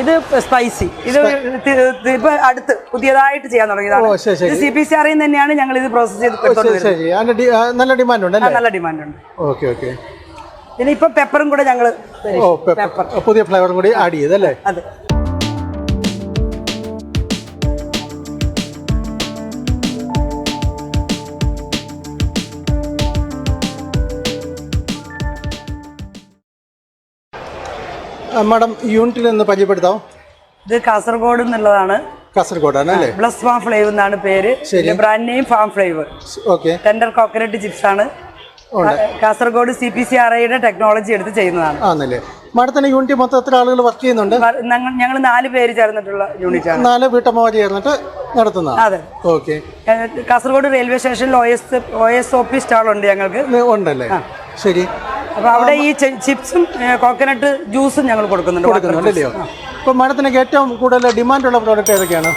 ഇത് സ്പൈസി ഇത് ഇപ്പൊ അടുത്ത് പുതിയതായിട്ട് ചെയ്യാൻ തുടങ്ങിയതാണ്. സി പി സി ആറിൽ തന്നെയാണ് ഞങ്ങൾ ഇത് പ്രോസസ് ചെയ്ത് നല്ല ഡിമാൻഡ് ഉണ്ട് നല്ല ഡിമാൻഡ് ഉണ്ട് ഓക്കെ ഓക്കെ. ഇനി ഇപ്പൊ പെപ്പറും കൂടെ ഞങ്ങൾ പുതിയ ഫ്ലേവറും കൂടി ആഡ് ചെയ്തല്ലേ അതെ. മാഡം യൂണിറ്റിൽ ഒന്ന് പരിചയപ്പെടുത്താം? ഇത് കാസർഗോഡ് എന്നുള്ളതാണ്. കാസർഗോഡാണ് അല്ലേ? ബ്ലസ് ഫാം ഫ്ലേവ് എന്നാണ് പേര്. Brand name farm flavour okay. Tender coconut chips ആണ്. Kasaragod C P C R ഐയുടെ ടെക്നോളജി എടുത്ത് ചെയ്യുന്നതാണ്. ആണല്ലേ. മാഡത്തിന്റെ യൂണിറ്റ് മൊത്തം എത്ര ആളുകൾ വർക്ക് ചെയ്യുന്നുണ്ട്? ഞങ്ങൾ നാല് പേര് ചേർന്നിട്ടുള്ള യൂണിറ്റ് ആണ് നാല് വീട്ടമ്മമാർ ചേർന്നിട്ട് നടത്തുന്ന അതെ. ഓക്കെ. കാസർഗോഡ് റെയിൽവേ സ്റ്റേഷനിൽ O S O S O P stall ഉണ്ട് ഞങ്ങൾക്ക്. ഉണ്ടല്ലേ? ശരി. അപ്പൊ അവിടെ ഈ ചിപ്സും കോക്കനട്ട് ജ്യൂസും ഞങ്ങൾ കൊടുക്കുന്നുണ്ട്. water കൊടുക്കുന്നുണ്ടല്ലയോ ഇപ്പൊ മാഡത്തിനൊക്കെ ഏറ്റവും കൂടുതൽ ഡിമാൻഡുള്ള പ്രോഡക്റ്റ് ഏതൊക്കെയാണ്?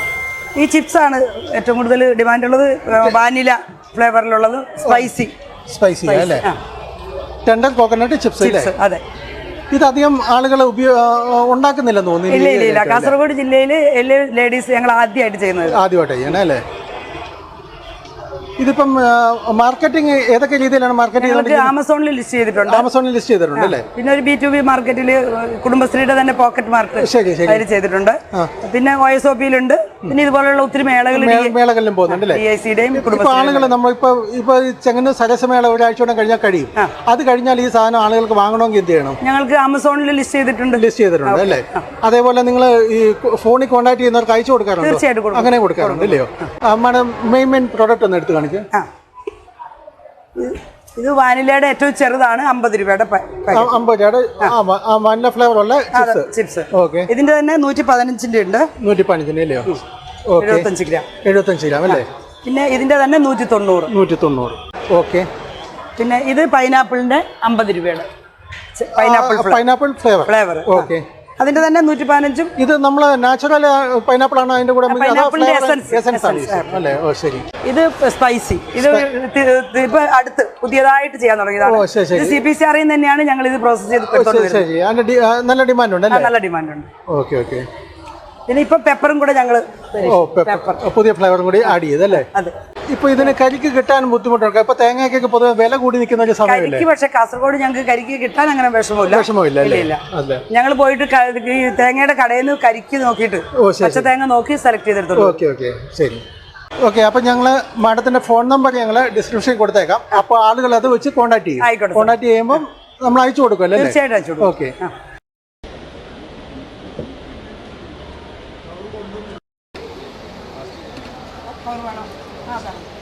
ഈ ചിപ്സ് ആണ് ഏറ്റവും കൂടുതൽ ഡിമാൻഡ് ഉള്ളത് വാനില ഫ്ലേവറിലുള്ളത് സ്പൈസി സ്പൈസി അല്ലേ? ടെൻഡർ കോക്കനട്ട് ചിപ്സ് അതെ. ഇതധികം ആളുകൾ ഉണ്ടാക്കുന്നില്ലെന്ന് തോന്നുന്നു ഇല്ല? ഇല്ല കാസർഗോഡ് ജില്ലയിൽ എല്ലാ ലേഡീസ് ഞങ്ങൾ ആദ്യമായിട്ട് ചെയ്യുന്നത്. ആദ്യമായിട്ട് ചെയ്യണം അല്ലേ? ഇതിപ്പം മാർക്കറ്റിംഗ് ഏതൊക്കെ രീതിയിലാണ് മാർക്കറ്റ് ആമസോണിൽ ലിസ്റ്റ് ചെയ്തിട്ടുണ്ട്. ആമസോണിൽ ലിസ്റ്റ് ചെയ്തിട്ടുണ്ട് അല്ലേ? പിന്നെ ഒരു ബി ടു ബി മാർക്കറ്റിൽ കുടുംബശ്രീയുടെ തന്നെ പോക്കറ്റ് മാർക്കറ്റ് ചെയ്തിട്ടുണ്ട്. പിന്നെ ഒ എസ് ഒ പിയിലുണ്ട് പിന്നെ ഇതുപോലുള്ള ഒത്തിരി മേളകളിലും പോകുന്നുണ്ട് ആളുകൾ നമ്മൾ ഇപ്പൊ ഇപ്പൊ ചെങ്ങന്നൂർ സരസമേള കഴിഞ്ഞാൽ കഴിയും. അത് കഴിഞ്ഞാൽ ഈ സാധനം ആളുകൾക്ക് വാങ്ങണമെങ്കിൽ എന്ത് ചെയ്യണം? ഞങ്ങൾക്ക് ആമസോണിൽ ലിസ്റ്റ് ചെയ്തിട്ടുണ്ട്. ലിസ്റ്റ് ചെയ്തിട്ടുണ്ട് അല്ലേ? അതേപോലെ നിങ്ങൾ ഈ ഫോണിൽ കോൺടാക്ട് ചെയ്യുന്നവർക്ക് അയച്ചു കൊടുക്കാറുണ്ട്? തീർച്ചയായിട്ടും അങ്ങനെ കൊടുക്കാറുണ്ട് ഇല്ലയോ? മാഡം മെയിൻ മെയിൻ പ്രോഡക്റ്റ് ഒന്ന് എടുത്ത് കാണിക്കാം. ഇത് വാനിലയുടെ ഏറ്റവും ചെറുതാണ് അമ്പത് രൂപയുടെ. അമ്പത് വല്ല ഫ്ലേവർ ഉള്ള ചിപ്സ്. ഓക്കെ. ഇതിന്റെ തന്നെ നൂറ്റി പതിനഞ്ചിന്റെ ഉണ്ട്. നൂറ്റി പതിനഞ്ചിന്റെ ഇല്ലയോ എഴുപത്തഞ്ച് ഗ്രാം. എഴുപത്തഞ്ച് ഗ്രാം അല്ലേ? പിന്നെ ഇതിന്റെ തന്നെ നൂറ്റി തൊണ്ണൂറ് നൂറ്റി തൊണ്ണൂറ് ഓക്കെ. പിന്നെ ഇത് പൈനാപ്പിളിന്റെ അമ്പത് രൂപയുടെ. Pineapple pineapple flavour. Flavour. Okay. അതിന്റെ തന്നെ നൂറ്റി പതിനഞ്ചും ഇത് നമ്മൾ നാച്ചുറൽ പൈനാപ്പിൾ ആണോ അതിന്റെ കൂടെ എസൻസ് അല്ലേ? ഓ ശരി. ഇത് സ്പൈസി ഇത് ഇപ്പൊ അടുത്ത് പുതിയതായിട്ട് ചെയ്യാൻ തുടങ്ങിയതാണ്. സി പി സി ആറിൽ തന്നെയാണ് ഞങ്ങൾ ഇത് പ്രോസസ് ചെയ്ത് നല്ല ഡിമാൻഡ് ഉണ്ട് നല്ല ഡിമാൻഡ് ഉണ്ട്. Okay okay. പിന്നെ ഇപ്പൊ പെപ്പറും കൂടെ ഞങ്ങൾ പുതിയ ഫ്ലേവറും കൂടി ആഡ് ചെയ്തല്ലേ അതെ. ഇപ്പൊ ഇതിന് കരിക്ക് കിട്ടാൻ ബുദ്ധിമുട്ടുണ്ട്. ഇപ്പൊ തേങ്ങയ്ക്കൊക്കെ പൊതുവെ വില കൂടി നിൽക്കുന്ന ഒരു സമയമല്ലേ? കരിക്ക് പക്ഷെ കാസർഗോഡ് ഞങ്ങൾക്ക് കരിക്ക് കിട്ടാൻ അങ്ങനെ വിഷമമില്ല. വിഷമമില്ല അല്ലേ? ഇല്ല. ഞങ്ങൾ പോയിട്ട് ക- ഈ തേങ്ങയുടെ കടയിൽ നിന്ന് കരിക്ക് നോക്കിയിട്ട് ഓ ശരി പച്ച തേങ്ങ നോക്കി സെലക്ട് ചെയ്തെടുത്തു ഓക്കെ ഓക്കെ. ശരി. ഓക്കെ അപ്പൊ ഞങ്ങൾ മാഡത്തിന്റെ ഫോൺ നമ്പർ ഞങ്ങൾ ഡിസ്ക്രിപ്ഷൻ കൊടുത്തേക്കാം. അപ്പൊ ആളുകൾ അത് വെച്ച് കോൺടാക്ട് ചെയ്യും. കോൺടാക്ട് ചെയ്യുമ്പോൾ നമ്മൾ അയച്ചു കൊടുക്കും അല്ലേ? തീർച്ചയായിട്ടും അയച്ചു കൊടുക്കും. ഓക്കെ. ആ. 挺好的。